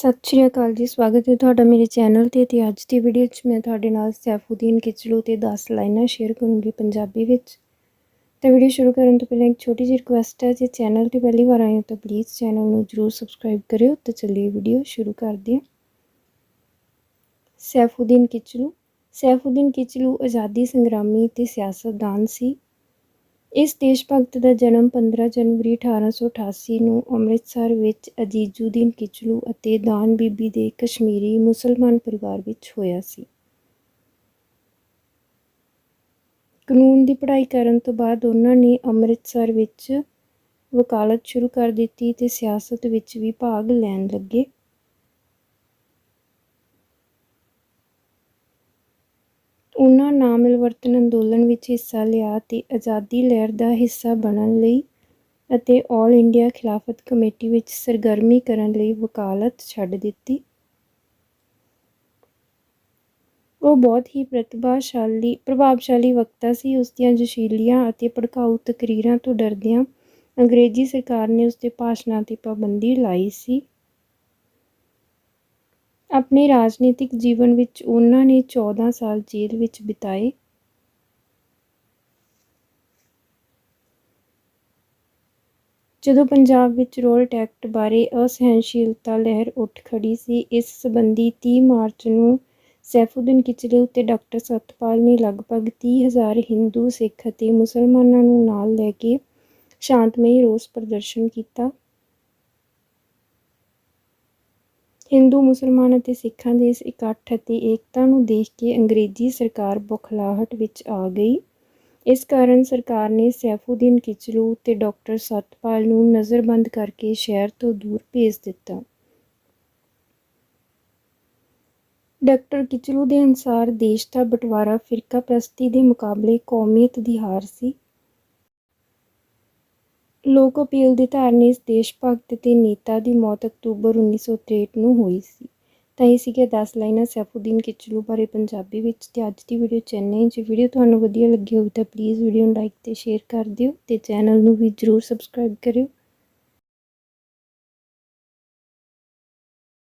ਸਤਿ ਸ਼੍ਰੀ ਅਕਾਲ ਜੀ, ਸਵਾਗਤ ਹੈ ਤੁਹਾਡਾ ਮੇਰੇ ਚੈਨਲ ਤੇ ਤੇ ਅੱਜ ਦੀ ਵੀਡੀਓ 'ਚ ਮੈਂ ਤੁਹਾਡੇ ਨਾਲ ਸੈਫੂਦੀਨ ਕਿਚਲੂ ਤੇ 10 ਲਾਈਨਾਂ ਸ਼ੇਅਰ ਕਰੂੰਗੀ ਪੰਜਾਬੀ ਵਿੱਚ। ਤਾਂ ਵੀਡੀਓ ਸ਼ੁਰੂ ਕਰਨ ਤੋਂ ਪਹਿਲਾਂ ਇੱਕ ਛੋਟੀ ਜਿਹੀ ਰਿਕੁਐਸਟ ਹੈ, ਜੇ ਚੈਨਲ ਤੇ ਪਹਿਲੀ ਵਾਰ ਆਏ ਹੋ ਤਾਂ ਪਲੀਜ਼ ਚੈਨਲ ਨੂੰ ਜਰੂਰ ਸਬਸਕ੍ਰਾਈਬ ਕਰਿਓ ਤੇ ਚੱਲੀਏ ਵੀਡੀਓ ਸ਼ੁਰੂ ਕਰਦੇ ਹਾਂ। ਸੈਫੂਦੀਨ ਕਿਚਲੂ ਸੈਫੂਦੀਨ ਕਿਚਲੂ ਆਜ਼ਾਦੀ ਸੰਗਰਾਮੀ ਤੇ ਸਿਆਸਤਦਾਨ ਸੀ। ਇਸ ਦੇਸ਼ ਭਗਤ ਦਾ ਜਨਮ 15 ਜਨਵਰੀ 1888 ਨੂੰ ਅੰਮ੍ਰਿਤਸਰ ਵਿੱਚ ਅਜੀਜੁਦੀਨ ਕਿਚਲੂ ਅਤੇ ਦਾਨ ਬੀਬੀ ਦੇ ਕਸ਼ਮੀਰੀ ਮੁਸਲਮਾਨ ਪਰਿਵਾਰ ਵਿੱਚ ਹੋਇਆ ਸੀ। ਕਾਨੂੰਨ ਦੀ ਪੜ੍ਹਾਈ ਕਰਨ ਤੋਂ ਬਾਅਦ ਉਹਨਾਂ ਨੇ ਅੰਮ੍ਰਿਤਸਰ ਵਿੱਚ ਵਕਾਲਤ ਸ਼ੁਰੂ ਕਰ ਦਿੱਤੀ ਤੇ ਸਿਆਸਤ ਵਿੱਚ ਵੀ ਭਾਗ ਲੈਣ ਲੱਗੇ। ਉਹਨਾਂ ਨਾਮਿਲਵਰਤਨ ਅੰਦੋਲਨ ਵਿੱਚ ਹਿੱਸਾ ਲਿਆ ਅਤੇ ਆਜ਼ਾਦੀ ਲਹਿਰ ਦਾ ਹਿੱਸਾ ਬਣਨ ਲਈ ਅਤੇ ਆਲ ਇੰਡੀਆ ਖਿਲਾਫਤ ਕਮੇਟੀ ਵਿੱਚ ਸਰਗਰਮੀ ਕਰਨ ਲਈ ਵਕਾਲਤ ਛੱਡ ਦਿੱਤੀ। ਉਹ ਬਹੁਤ ਹੀ ਪ੍ਰਤਿਭਾਸ਼ਾਲੀ, ਪ੍ਰਭਾਵਸ਼ਾਲੀ ਵਕਤਾ ਸੀ। ਉਸ ਦੀਆਂ ਜੋਸ਼ੀਲੀਆਂ ਅਤੇ ਭੜਕਾਊ ਤਕਰੀਰਾਂ ਤੋਂ ਡਰਦਿਆਂ ਅੰਗਰੇਜ਼ੀ ਸਰਕਾਰ ਨੇ ਉਸ ਦੇ ਭਾਸ਼ਣਾਂ 'ਤੇ ਪਾਬੰਦੀ ਲਾਈ ਸੀ। ਆਪਣੇ ਰਾਜਨੀਤਿਕ ਜੀਵਨ ਵਿੱਚ ਉਹਨਾਂ ਨੇ 14 ਸਾਲ ਜੇਲ੍ਹ ਵਿੱਚ ਬਿਤਾਏ। ਜਦੋਂ ਪੰਜਾਬ ਵਿੱਚ ਰੋਲਟ ਐਕਟ ਬਾਰੇ ਅਸਹਿਣਸ਼ੀਲਤਾ ਲਹਿਰ ਉੱਠ ਖੜੀ ਸੀ, ਇਸ ਸੰਬੰਧੀ 30 ਮਾਰਚ ਨੂੰ ਸੈਫੁਦੀਨ ਕਿਚਲੇ ਉੱਤੇ ਡਾਕਟਰ ਸਤਪਾਲ ਨੇ ਲਗਭਗ 30000 ਹਿੰਦੂ, ਸਿੱਖ ਅਤੇ ਮੁਸਲਮਾਨਾਂ ਨੂੰ ਨਾਲ ਲੈ ਕੇ ਸ਼ਾਂਤਮਈ ਰੋਸ ਪ੍ਰਦਰਸ਼ਨ ਕੀਤਾ। ਹਿੰਦੂ ਮੁਸਲਮਾਨ ਅਤੇ ਸਿੱਖਾਂ ਦੇ ਇਸ ਇਕੱਠ ਅਤੇ ਏਕਤਾ ਨੂੰ ਦੇਖ ਕੇ ਅੰਗਰੇਜ਼ੀ ਸਰਕਾਰ ਬੁਖਲਾਹਟ ਵਿੱਚ ਆ ਗਈ। ਇਸ ਕਾਰਨ ਸਰਕਾਰ ਨੇ ਸੈਫੂਦੀਨ ਕਿਚਲੂ ਤੇ ਡਾਕਟਰ ਸਤਪਾਲ ਨੂੰ ਨਜ਼ਰਬੰਦ ਕਰਕੇ ਸ਼ਹਿਰ ਤੋਂ ਦੂਰ ਭੇਜ ਦਿੱਤਾ। ਡਾਕਟਰ ਕਿਚਲੂ ਦੇ ਅਨੁਸਾਰ ਦੇਸ਼ ਦਾ ਬਟਵਾਰਾ ਫਿਰਕਾ ਪ੍ਰਸਤੀ ਦੇ ਮੁਕਾਬਲੇ ਕੌਮੀਅਤ ਦੀ ਹਾਰ ਸੀ। ਲੋਕ ਅਪੀਲ ਦੀ ਧਾਰਨੀ ਇਸ ਦੇਸ਼ ਭਗਤ ਤੇ ਨੇਤਾ ਦੀ ਮੌਤ ਅਕਤੂਬਰ 1963 ਨੂੰ ਹੋਈ ਸੀ। ਤਾਂ ਇਹ ਸੀਗੇ 10 ਲਾਈਨਾਂ ਸੈਫੂਦੀਨ ਕਿਚਲੂ ਬਾਰੇ ਪੰਜਾਬੀ ਵਿੱਚ ਤੇ ਅੱਜ ਦੀ ਵੀਡੀਓ ਚੈਨਈ ਜੇ ਵੀਡੀਓ ਤੁਹਾਨੂੰ ਵਧੀਆ ਲੱਗੀ ਹੋਵੇ ਤਾਂ ਪਲੀਜ਼ ਵੀਡੀਓ ਨੂੰ ਲਾਈਕ ਤੇ ਸ਼ੇਅਰ ਕਰ ਦਿਓ ਤੇ ਚੈਨਲ ਨੂੰ ਵੀ ਜਰੂਰ ਸਬਸਕ੍ਰਾਈਬ ਕਰਿਓ।